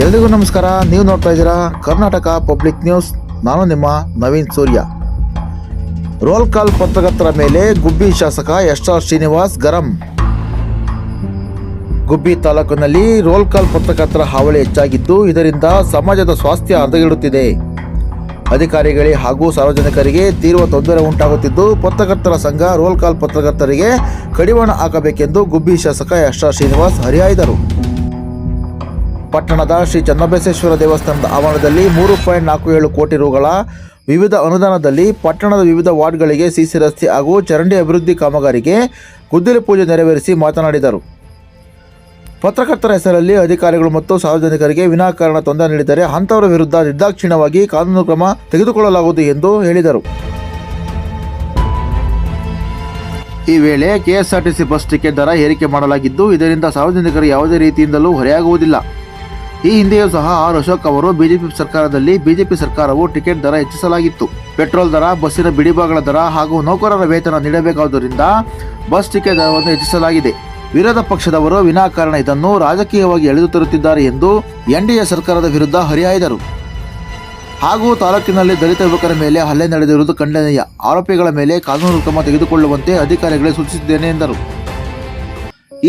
ಎಲ್ರಿಗೂ ನಮಸ್ಕಾರ. ನೀವು ನೋಡ್ತಾ ಇದ್ದೀರಾ ಕರ್ನಾಟಕ ಪಬ್ಲಿಕ್ ನ್ಯೂಸ್. ನಾನು ನಿಮ್ಮ ನವೀನ್ ಸೂರ್ಯ. ರೋಲ್ ಕಾಲ್ ಪತ್ರಕರ್ತರ ಮೇಲೆ ಗುಬ್ಬಿ ಶಾಸಕ ಎಸ್ ಆರ್ ಶ್ರೀನಿವಾಸ್ ಗರಂ. ಗುಬ್ಬಿ ತಾಲೂಕಿನಲ್ಲಿ ರೋಲ್ ಕಾಲ್ ಪತ್ರಕರ್ತರ ಹಾವಳಿ ಹೆಚ್ಚಾಗಿದ್ದು, ಇದರಿಂದ ಸಮಾಜದ ಸ್ವಾಸ್ಥ್ಯ ಹದಗೆಡುತ್ತಿದೆ. ಅಧಿಕಾರಿಗಳಿಗೆ ಹಾಗೂ ಸಾರ್ವಜನಿಕರಿಗೆ ತೀವ್ರ ತೊಂದರೆ ಉಂಟಾಗುತ್ತಿದ್ದು, ಪತ್ರಕರ್ತರ ಸಂಘ ರೋಲ್ ಕಾಲ್ ಪತ್ರಕರ್ತರಿಗೆ ಕಡಿವಾಣ ಹಾಕಬೇಕೆಂದು ಗುಬ್ಬಿ ಶಾಸಕ ಎಸ್ ಆರ್ ಶ್ರೀನಿವಾಸ್ ಹರಿಹಾಯ್ದರು. ಪಟ್ಟಣದ ಶ್ರೀ ಚನ್ನಬಸವೇಶ್ವರ ದೇವಸ್ಥಾನದ ಆವರಣದಲ್ಲಿ ಮೂರು ಪಾಯಿಂಟ್ ನಾಲ್ಕು ಏಳು ಕೋಟಿ ರುಗಳ ವಿವಿಧ ಅನುದಾನದಲ್ಲಿ ಪಟ್ಟಣದ ವಿವಿಧ ವಾರ್ಡ್ಗಳಿಗೆ ಸಿಸಿ ರಸ್ತೆ ಹಾಗೂ ಚರಂಡಿ ಅಭಿವೃದ್ಧಿ ಕಾಮಗಾರಿಗೆ ಗುದ್ದಲಿ ಪೂಜೆ ನೆರವೇರಿಸಿ ಮಾತನಾಡಿದರು. ಪತ್ರಕರ್ತರ ಹೆಸರಲ್ಲಿ ಅಧಿಕಾರಿಗಳು ಮತ್ತು ಸಾರ್ವಜನಿಕರಿಗೆ ವಿನಾಕಾರಣ ತೊಂದರೆ ನೀಡಿದರೆ ಅಂಥವರ ವಿರುದ್ಧ ನಿರ್ದಾಕ್ಷಿಣ್ಯವಾಗಿ ಕಾನೂನು ಕ್ರಮ ತೆಗೆದುಕೊಳ್ಳಲಾಗುವುದು ಎಂದು ಹೇಳಿದರು. ಈ ವೇಳೆ ಕೆಎಸ್ಆರ್ಟಿಸಿ ಬಸ್ ಟಿಕೆಟ್ ದರ ಏರಿಕೆ ಮಾಡಲಾಗಿದ್ದು, ಇದರಿಂದ ಸಾರ್ವಜನಿಕರು ಯಾವುದೇ ರೀತಿಯಿಂದಲೂ ಹೊರೆಯಾಗುವುದಿಲ್ಲ. ಈ ಹಿಂದೆಯೂ ಸಹ ಆರ್ ಅಶೋಕ್ ಅವರು ಬಿಜೆಪಿ ಸರ್ಕಾರದಲ್ಲಿ ಬಿಜೆಪಿ ಸರ್ಕಾರವು ಟಿಕೆಟ್ ದರ ಹೆಚ್ಚಿಸಲಾಗಿತ್ತು. ಪೆಟ್ರೋಲ್ ದರ, ಬಸ್ಸಿನ ಬಿಡಿಭಾಗಗಳ ದರ ಹಾಗೂ ನೌಕರರ ವೇತನ ನೀಡಬೇಕಾದ್ದರಿಂದ ಬಸ್ ಟಿಕೆಟ್ ದರವನ್ನು ಹೆಚ್ಚಿಸಲಾಗಿದೆ. ವಿರೋಧ ಪಕ್ಷದವರು ವಿನಾಕಾರಣ ಇದನ್ನು ರಾಜಕೀಯವಾಗಿ ಎಳೆದು ತರುತ್ತಿದ್ದಾರೆ ಎಂದು ಎನ್ಡಿಎ ಸರ್ಕಾರದ ವಿರುದ್ಧ ಹರಿಹಾಯ್ದರು. ಹಾಗೂ ತಾಲೂಕಿನಲ್ಲಿ ದಲಿತ ಯುವಕರ ಮೇಲೆ ಹಲ್ಲೆ ನಡೆದಿರುವುದು ಖಂಡನೀಯ. ಆರೋಪಿಗಳ ಮೇಲೆ ಕಾನೂನು ಕ್ರಮ ತೆಗೆದುಕೊಳ್ಳುವಂತೆ ಅಧಿಕಾರಿಗಳಿಗೆ ಸೂಚಿಸಿದ್ದೇನೆ ಎಂದರು.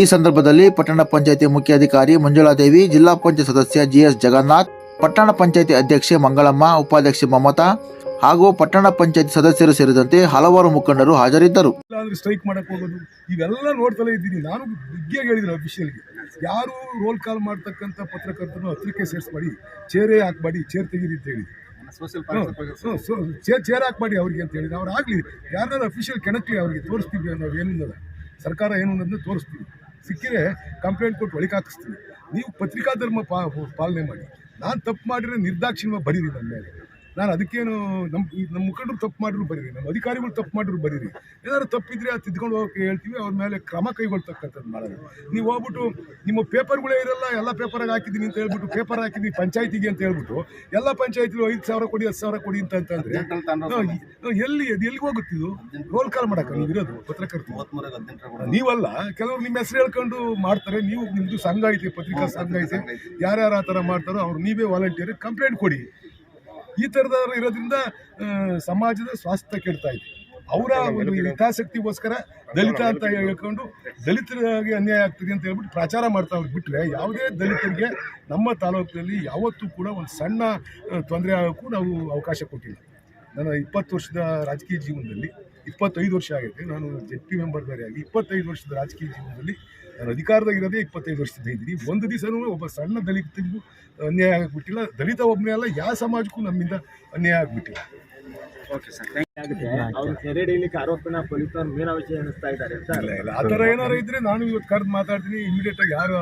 ಈ ಸಂದರ್ಭದಲ್ಲಿ ಪಟ್ಟಣ ಪಂಚಾಯಿತಿ ಮುಖ್ಯಾಧಿಕಾರಿ ಮಂಜುಳಾದೇವಿ ಜಿಲ್ಲಾ ಪಂಚಾಯತ್ ಸದಸ್ಯ ಜಿಎಸ್ ಜಗನ್ನಾಥ್ ಪಟ್ಟಣ ಪಂಚಾಯಿತಿ ಅಧ್ಯಕ್ಷೆ ಮಂಗಳಮ್ಮ ಉಪಾಧ್ಯಕ್ಷೆ ಮಮತಾ ಹಾಗೂ ಪಟ್ಟಣ ಪಂಚಾಯತ್ ಸದಸ್ಯರು ಸೇರಿದಂತೆ ಹಲವಾರು ಮುಖಂಡರು ಹಾಜರಿದ್ದರು. ಇಲ್ಲಾಂದ್ರೆ ಸ್ಟ್ರೈಕ್ ಮಾಡಕ್ ಹೋಗೋದು ಇವೆಲ್ಲ ನೋಡ್ತಲೇ ಇದ್ದೀನಿ. ನಾನು ಬಿಗ್ಗೆ ಹೇಳಿದ್ರು ಅಫಿಷಿಯಲ್ಗೆ ಯಾರು ರೋಲ್ ಕಾಲ್ ಮಾಡ್ತಕ್ಕಂಥ ಪತ್ರಕರ್ತರು ಹತ್ರಕ್ಕೆ ಸೇರಿಸ್ಬೇಡಿ ಚೇರೇ ಹಾಕ್ಬೇಡಿ ಚೇರ್ ತೆಗೀರಿ ಅಂತ ಹೇಳಿ ಚೇರ್ ಚೇರ್ ಹಾಕ್ಬೇಡಿ ಅವ್ರಿಗೆ ಅಂತ ಹೇಳಿದ್ರು. ಅವ್ರು ಆಗಲಿ ಯಾರಾದ್ರೂ ಅಫಿಷಿಯಲ್ ಕೆಣಕ್ಲಿ ಅವ್ರಿಗೆ ತೋರಿಸ್ತೀವಿ ಅನ್ನೋದು ಏನಿಲ್ಲ. ಸರ್ಕಾರ ಏನು ಅನ್ನೋದನ್ನ ತೋರಿಸ್ತೀವಿ. ಸಿಕ್ಕಿದ್ರೆ ಕಂಪ್ಲೇಂಟ್ ಕೊಟ್ಟು ಒಳಗೆ ಹಾಕಿಸ್ತೀನಿ. ನೀವು ಪತ್ರಿಕಾ ಧರ್ಮ ಪಾಲನೆ ಮಾಡಿ. ನಾನು ತಪ್ಪು ಮಾಡಿದ್ರೆ ನಿರ್ದಾಕ್ಷಿಣ್ಯ ಬರೀರಿ ನನ್ನ ಮೇಲೆ. ನಾನು ಅದಕ್ಕೇನು ನಮ್ಮ ನಮ್ಮ ಮುಖಂಡರು ತಪ್ಪು ಮಾಡಿದ್ರು ಬರೀರಿ ನಮ್ಮ ಅಧಿಕಾರಿಗಳು ತಪ್ಪು ಮಾಡಿದ್ರು ಬರೀರಿ. ಏನಾದ್ರು ತಪ್ಪಿದ್ರೆ ಅದು ತಿದ್ಕೊಂಡು ಹೋಗಕ್ಕೆ ಹೇಳ್ತೀವಿ ಅವ್ರ ಮೇಲೆ ಕ್ರಮ ಕೈಗೊಳ್ತಕ್ಕಂಥದ್ದು ಮಾಡೋದು. ನೀವು ಹೋಗ್ಬಿಟ್ಟು ನಿಮ್ಮ ಪೇಪರ್ಗಳೇ ಇರಲ್ಲ ಎಲ್ಲ ಪೇಪರಾಗಿ ಹಾಕಿದ್ದೀನಿ ಅಂತ ಹೇಳ್ಬಿಟ್ಟು ಪೇಪರ್ ಹಾಕಿದ್ದೀನಿ ಪಂಚಾಯತಿಗೆ ಅಂತ ಹೇಳ್ಬಿಟ್ಟು ಎಲ್ಲ ಪಂಚಾಯತಿಲು ಐದು ಸಾವಿರ ಕೊಡಿ ಹತ್ತು ಸಾವಿರ ಕೊಡಿ ಅಂತ ಅಂತಂದ್ರೆ ಎಲ್ಲಿ ಅದು ಎಲ್ಲಿಗೆ ಹೋಗುತ್ತಿದ್ದು ರೋಲ್ ಕಾಲ್ ಮಾಡಕ್ಕ ನೀವು ಇರೋದು ಪತ್ರಕರ್ತರು. ನೀವಲ್ಲ ಕೆಲವರು ನಿಮ್ಮ ಹೆಸರು ಹೇಳ್ಕೊಂಡು ಮಾಡ್ತಾರೆ ನೀವು ನಿಮ್ಮದು ಸಂಘ ಐತೆ ಪತ್ರಿಕಾ ಸಂಘ ಐತೆ. ಯಾರ್ಯಾರು ಆ ಥರ ಮಾಡ್ತಾರೋ ಅವ್ರು ನೀವೇ ವಾಲಂಟಿಯರ್ ಕಂಪ್ಲೇಂಟ್ ಕೊಡಿ. ಈ ಥರದವ್ರು ಇರೋದ್ರಿಂದ ಸಮಾಜದ ಸ್ವಾಸ್ಥ್ಯ ಕೆಡ್ತಾ ಇದೆ. ಅವರ ಒಂದು ಹಿತಾಸಕ್ತಿಗೋಸ್ಕರ ದಲಿತ ಅಂತ ಹೇಳ್ಕೊಂಡು ದಲಿತರಿಗೆ ಅನ್ಯಾಯ ಆಗ್ತದೆ ಅಂತ ಹೇಳ್ಬಿಟ್ಟು ಪ್ರಚಾರ ಮಾಡ್ತಾ ಬಿಟ್ಟರೆ ಯಾವುದೇ ದಲಿತರಿಗೆ ನಮ್ಮ ತಾಲೂಕಿನಲ್ಲಿ ಯಾವತ್ತೂ ಕೂಡ ಒಂದು ಸಣ್ಣ ತೊಂದರೆ ಆಗೋಕ್ಕೂ ನಾವು ಅವಕಾಶ ಕೊಟ್ಟಿಲ್ಲ. ನನ್ನ ಇಪ್ಪತ್ತು ವರ್ಷದ ರಾಜಕೀಯ ಜೀವನದಲ್ಲಿ ಇಪ್ಪತ್ತೈದು ವರ್ಷ ಆಗಿದೆ. ನಾನು ಜೆಡ್ ಪಿ ಮೆಂಬರ್ ಬೇರೆ ಆಗಿ ಇಪ್ಪತ್ತೈದು ವರ್ಷದ ರಾಜಕೀಯ ಜೀವನದಲ್ಲಿ ನಾನು ಅಧಿಕಾರದಾಗಿರೋದೇ ಇಪ್ಪತ್ತೈದು ವರ್ಷದಿಂದ ಇದ್ದೀನಿ. ಒಂದು ದಿವಸನೂ ಒಬ್ಬ ಸಣ್ಣ ದಲಿತಿಗೂ ಅನ್ಯಾಯ ಆಗಿಬಿಟ್ಟಿಲ್ಲ. ದಲಿತ ಒಬ್ಬನೇ ಅಲ್ಲ ಯಾವ ಸಮಾಜಕ್ಕೂ ನಮ್ಮಿಂದ ಅನ್ಯಾಯ ಆಗಿಬಿಟ್ಟಿಲ್ಲ. ಆಗುತ್ತೆ ಅವ್ರು ಸೆರೆ ಆರೋಪಿನ ಪೊಲೀಸರು ಮೀನಾವಿಷ ಎಣಿಸ್ತಾ ಇದ್ದಾರೆ. ಇಲ್ಲ ಇಲ್ಲ. ಆ ಥರ ಏನಾರು ಇದ್ರೆ ನಾನು ಇವತ್ತು ಕರೆದು ಮಾತಾಡ್ತೀನಿ. ಇಮಿಡಿಯೇಟ್ ಆಗಿ ಯಾರು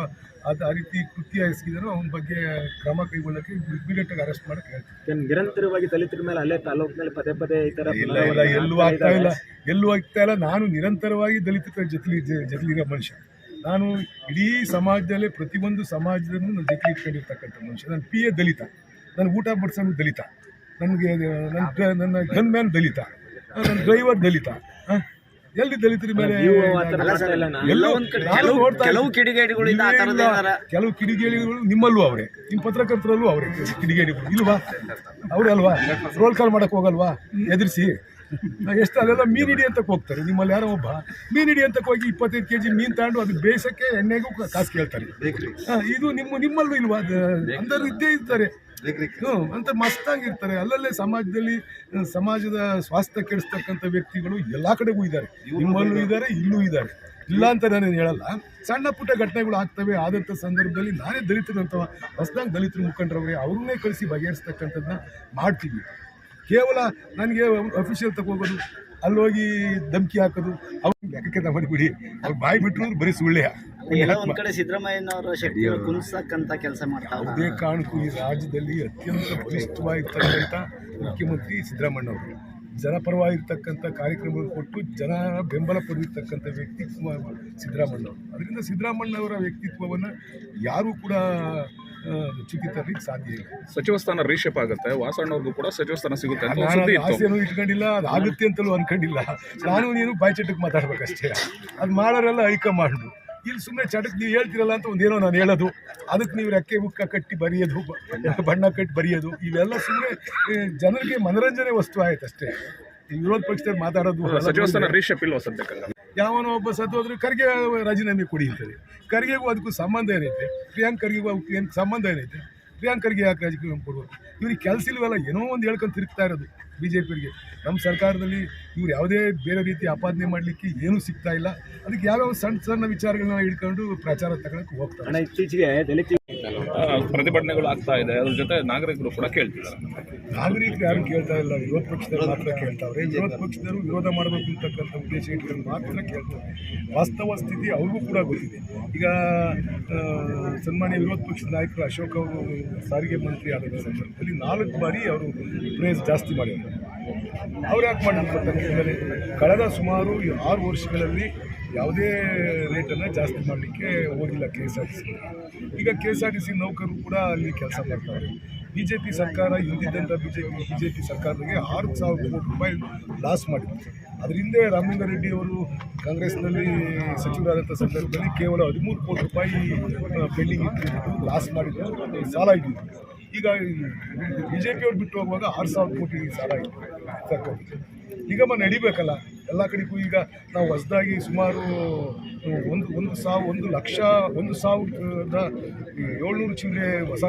ಅದು ಆ ರೀತಿ ಕೃತ್ಯ ಎಸಗಿದಾರೋ ಅವನ ಬಗ್ಗೆ ಕ್ರಮ ಕೈಗೊಳ್ಳಕ್ಕೆ ಇಮಿಡಿಯೇಟ್ ಆಗಿ ಅರೆಸ್ಟ್ ಮಾಡಕ್ಕೆ ಹೇಳ್ತೀನಿ. ನಿರಂತರವಾಗಿ ದಲಿತರ ಮೇಲೆ ಅಲ್ಲೇ ಮೇಲೆ ಪದೇ ಪದೇ ಈ ತರ ಇಲ್ಲ ಇಲ್ಲ. ಎಲ್ಲೂ ಆಗ್ತಾ ಇಲ್ಲ. ಎಲ್ಲೂ ಆಗ್ತಾ ಇಲ್ಲ. ನಾನು ನಿರಂತರವಾಗಿ ದಲಿತರ ಜೊತೆ ಜೊತೆಲಿರೋ ಮನುಷ್ಯ. ನಾನು ಇಡೀ ಸಮಾಜದಲ್ಲೇ ಪ್ರತಿಯೊಂದು ಸಮಾಜದಲ್ಲೂ ನಾನು ಜೊತೆ ಇಟ್ಕೊಂಡಿರ್ತಕ್ಕಂಥ ಮನುಷ್ಯ. ನಾನು ಪಿ ಎ ದಲಿತ. ನನ್ನ ಊಟ ಬಡಿಸೋನು ದಲಿತ. ನನಗೆ ನನ್ನ ನನ್ನ ಗನ್ ಮ್ಯಾನ್ ದಲಿತ ನನ್ನ ಡ್ರೈವರ್ ದಲಿತ? ಎಲ್ಲಿ ದಲಿತರ ಮೇಲೆ ಕೆಲವು ಕಿಡಿಗೇಡಿಗಳು ನಿಮ್ಮಲ್ಲೂ ಅವರೇ. ನಿಮ್ಮ ಪತ್ರಕರ್ತರಲ್ಲೂ ಅವರೇ ಕಿಡಿಗೇಡಿಗಳು. ಇಲ್ವಾ? ಅವರೇ ಅಲ್ವಾ? ರೋಲ್ ಕಾಲ್ ಮಾಡಕ್ ಹೋಗಲ್ವಾ? ಎದುರಿಸಿ? ಎಷ್ಟು ಅಲ್ಲೆಲ್ಲ ಮೀನು ಹಿಡಿಯಂತಕ್ಕೆ ಹೋಗ್ತಾರೆ. ನಿಮ್ಮಲ್ಲಿ ಯಾರೋ ಒಬ್ಬ ಮೀನು ಹಿಡಿಯಂತಕ್ಕೆ ಹೋಗಿ ಇಪ್ಪತ್ತೈದು ಕೆ ಜಿ ಮೀನು ತಗೊಂಡು ಅದು ಬೇಯಿಸೋಕ್ಕೆ ಎಣ್ಣೆಗೂ ಕಾಸು ಕೇಳ್ತಾರೆ. ಇದು ನಿಮ್ಮ ನಿಮ್ಮಲ್ಲೂ ಇಲ್ವಾ? ಅಂದ್ರೆ ಇದ್ದೇ ಇರ್ತಾರೆ. ಹ್ಞೂ ಅಂತ ಮಸ್ತಾಗಿರ್ತಾರೆ. ಅಲ್ಲಲ್ಲೇ ಸಮಾಜದಲ್ಲಿ ಸಮಾಜದ ಸ್ವಾಸ್ಥ್ಯ ಕೆಡಿಸ್ತಕ್ಕಂಥ ವ್ಯಕ್ತಿಗಳು ಎಲ್ಲ ಕಡೆಗೂ ಇದ್ದಾರೆ. ನಿಮ್ಮಲ್ಲೂ ಇದ್ದಾರೆ. ಇಲ್ಲೂ ಇದ್ದಾರೆ. ಇಲ್ಲ ಅಂತ ನಾನೇನು ಹೇಳಲ್ಲ. ಸಣ್ಣ ಪುಟ್ಟ ಘಟನೆಗಳು ಆಗ್ತವೆ. ಆದಂಥ ಸಂದರ್ಭದಲ್ಲಿ ನಾನೇ ದಲಿತರಂಥ ಹೊಸದಾಗಿ ದಲಿತರು ಮುಖಂಡರವರೇ ಅವ್ರನ್ನೇ ಕಳಿಸಿ ಬಗೆಹರಿಸ್ತಕ್ಕಂಥದ್ದನ್ನ ಮಾಡ್ತೀವಿ. ಕೇವಲ ನನಗೆ ಅಫಿಷಿಯಲ್ ತಗೋಗೋದು ಅಲ್ಲೋಗಿ ಧಮಕಿ ಹಾಕೋದು ಅವ್ರು ಲೆಕ್ಕಕ್ಕೆ ಮಾಡಿಬಿಡಿ. ಅವ್ರು ಬಾಯಿ ಬಿಟ್ಟರು ಬರೀ ಸುಳ್ಳೆ ಒಂದ್ ಕಡೆ ಸಿದ್ದರಾಮಯ್ಯನವರ ಶಕ್ತಿ ಕೆಲಸ ಮಾಡ್ತಾ ಯಾವುದೇ ಕಾರಣಕ್ಕೂ ಈ ರಾಜ್ಯದಲ್ಲಿ ಅತ್ಯಂತ ಬಲಿಷ್ಠವಾಗಿರ್ತಕ್ಕಂಥ ಮುಖ್ಯಮಂತ್ರಿ ಸಿದ್ದರಾಮಣ್ಣ ಅವರು ಜನಪರವಾಗಿರ್ತಕ್ಕಂಥ ಕಾರ್ಯಕ್ರಮಗಳು ಕೊಟ್ಟು ಜನ ಬೆಂಬಲ ಪಡೆದಿರ್ತಕ್ಕಂಥ ವ್ಯಕ್ತಿತ್ವ ಸಿದ್ದರಾಮಣ್ಣ ಅವರು ಅದರಿಂದ ಸಿದ್ದರಾಮಯ್ಯನವರ ವ್ಯಕ್ತಿತ್ವವನ್ನು ಯಾರೂ ಕೂಡ ತರಲಿಕ್ಕೆ ಸಾಧ್ಯ ಇಲ್ಲ. ಸಚಿವ ಸ್ಥಾನ ರೀಶೇಪ್ ಆಗುತ್ತೆ. ವಾಸಣ್ಣವ್ರಿಗೂ ಕೂಡ ಸಚಿವ ಸ್ಥಾನ ಸಿಗುತ್ತೆ ಅಂತ ಒಂದು ಸುದ್ದಿ ಇತ್ತು. ಆಸೆನೂ ಇಟ್ಕೊಂಡಿಲ್ಲ ಅದು ಆಗುತ್ತೆ ಅಂತಲೂ ಅನ್ಕೊಂಡಿಲ್ಲ. ನಾನು ನೀನು ಬಾಯ್ಚಟಕ್ಕೆ ಮಾತಾಡ್ಬೇಕಷ್ಟೇ. ಅದು ಮಾಡೋರೆಲ್ಲ ಹೈಕಮಾಂಡು. ಇಲ್ಲಿ ಸುಮ್ಮನೆ ಚಟಕ್ ನೀವು ಹೇಳ್ತಿರಲ್ಲ ಅಂತ ಒಂದೇನೋ ನಾನು ಹೇಳೋದು. ಅದಕ್ಕೆ ನೀವು ರೆಕ್ಕೆ ಬುಕ್ಕ ಕಟ್ಟಿ ಬರೆಯೋದು ಬ- ಬಣ್ಣ ಕಟ್ಟಿ ಬರೆಯೋದು. ಇವೆಲ್ಲ ಸುಮ್ಮನೆ ಜನರಿಗೆ ಮನರಂಜನೆ ವಸ್ತು ಆಯ್ತು ಅಷ್ಟೇ ಈ ವಿರೋಧ ಪಕ್ಷದಲ್ಲಿ ಮಾತಾಡೋದು ಸಚಿವ ಸ್ಥಾನ ರೀಶಪ್ ಇಲ್ವಾ ಸದ್ಯಕ್ಕೆ? ಯಾವನೋ ಒಬ್ಬ ಸತ್ತೋದ್ರೆ ಖರ್ಗೆ ರಾಜೀನಾಮೆ ಕೊಡಿ ಅಂತಾರೆ. ಖರ್ಗೆಗೂ ಅದಕ್ಕೂ ಸಂಬಂಧ ಏನೈತೆ? ಪ್ರಿಯಾಂಕ್ ಖರ್ಗೆಗೂ ಏನು ಸಂಬಂಧ ಏನೈತೆ? ಪ್ರಿಯಾಂಕ್ ಖರ್ಗೆ ಯಾಕೆ ರಾಜಕೀಯ ಕೊಡುವ? ಇವ್ರಿಗೆ ಕೆಲಸ ಇಲ್ವಲ್ಲ, ಏನೋ ಒಂದು ಹೇಳ್ಕೊಂಡು ತಿರುಗ್ತಾ ಇರೋದು. ಬಿ ಜೆ ಪಿಯವರಿಗೆ ನಮ್ಮ ಸರ್ಕಾರದಲ್ಲಿ ಇವ್ರು ಯಾವುದೇ ಬೇರೆ ರೀತಿ ಆಪಾದನೆ ಮಾಡಲಿಕ್ಕೆ ಏನೂ ಸಿಗ್ತಾ ಇಲ್ಲ. ಅದಕ್ಕೆ ಯಾವ್ಯಾವ ಸಣ್ಣ ಸಣ್ಣ ವಿಚಾರಗಳನ್ನ ಹಿಡ್ಕೊಂಡು ಪ್ರಚಾರ ತಗೊಳಕ್ಕೆ ಹೋಗ್ತಾರೆ. ಅಣ್ಣ ಇತ್ತೀಚೆಗೆ ದಲಿತ ಪ್ರತಿಭಟನೆಗಳು ಆಗ್ತಾ ಇದೆ. ಅದ್ರ ಜೊತೆ ನಾಗರಿಕರು ಕೂಡ ಕೇಳ್ತಿದ್ದಾರೆ. ನಾಗರಿಕರು ಯಾರು ಕೇಳ್ತಾ ಇಲ್ಲ ವಿರೋಧ ಪಕ್ಷದವರು ಮಾತ್ರ ಕೇಳ್ತಾವ್ರೆ. ವಿರೋಧ ಪಕ್ಷದವರು ವಿರೋಧ ಮಾಡಬೇಕು ಅಂತಕ್ಕಂಥ ಉದ್ದೇಶ ಇಟ್ಕೊಂಡು ಮಾತ್ರ ಕೇಳ್ತಾರೆ. ವಾಸ್ತವ ಸ್ಥಿತಿ ಅವ್ರಿಗೂ ಕೂಡ ಗೊತ್ತಿದೆ. ಈಗ ಸನ್ಮಾನ್ಯ ವಿರೋಧ ಪಕ್ಷದ ನಾಯಕರು ಅಶೋಕ್ ಅವರು ಸಾರಿಗೆ ಮಂತ್ರಿ ಆದ ಸಂದರ್ಭದಲ್ಲಿ ನಾಲ್ಕು ಬಾರಿ ಅವರು ಪ್ರೇಸ್ ಜಾಸ್ತಿ ಮಾಡಿದ್ದಾರೆ ಅವ್ರು ಯಾಕೆ ಮಾಡಿರ್ತಾರೆ ಕಳೆದ ಸುಮಾರು ಆರು ವರ್ಷಗಳಲ್ಲಿ ಯಾವುದೇ ರೇಟನ್ನು ಜಾಸ್ತಿ ಮಾಡಲಿಕ್ಕೆ ಹೋಗಿಲ್ಲ K S R T C ಈಗ K S R T C ನೌಕರರು ಕೂಡ ಅಲ್ಲಿ ಕೆಲಸ ಮಾಡ್ತಾರೆ. ಬಿ ಜೆ ಪಿ ಸರ್ಕಾರ ಹಿಂದಿದ್ದಂಥ B J P B J P ಸರ್ಕಾರದಾಗೆ ಆರು ಸಾವಿರ ಕೋಟಿ ರೂಪಾಯಿ ಲಾಸ್ ಮಾಡಿದ್ರು ಅದರಿಂದ ರಾಮಲಿಂಗ ರೆಡ್ಡಿ ಅವರು ಕಾಂಗ್ರೆಸ್ನಲ್ಲಿ ಸಚಿವರಾದಂಥ ಸಂದರ್ಭದಲ್ಲಿ ಕೇವಲ ಹದಿಮೂರು ಕೋಟಿ ರೂಪಾಯಿ ಪೆಂಡಿಂಗ್ ಇಟ್ಟು ಲಾಸ್ ಮಾಡಿದ್ದು ಸಾಲ ಇದ್ದಿದ್ದು ಈಗ ಬಿ ಜೆ ಪಿಯವ್ರು ಬಿಟ್ಟು ಹೋಗುವಾಗ ಆರು ಸಾವಿರ ಕೋಟಿ ಸಾಲ ಇತ್ತು. ಮ ನಡಿಬೇಕಲ್ಲ. ಎಲ್ಲ ಕಡೆಗೂ ಈಗ ನಾವು ಹೊಸದಾಗಿ ಸುಮಾರು, ಒಂದು ಒಂದು ಸಾವಿರ ಒಂದು ಲಕ್ಷ, ಒಂದು ಸಾವಿರದ ಏಳ್ನೂರು ಚಿಲ್ಲರೆ ಹೊಸ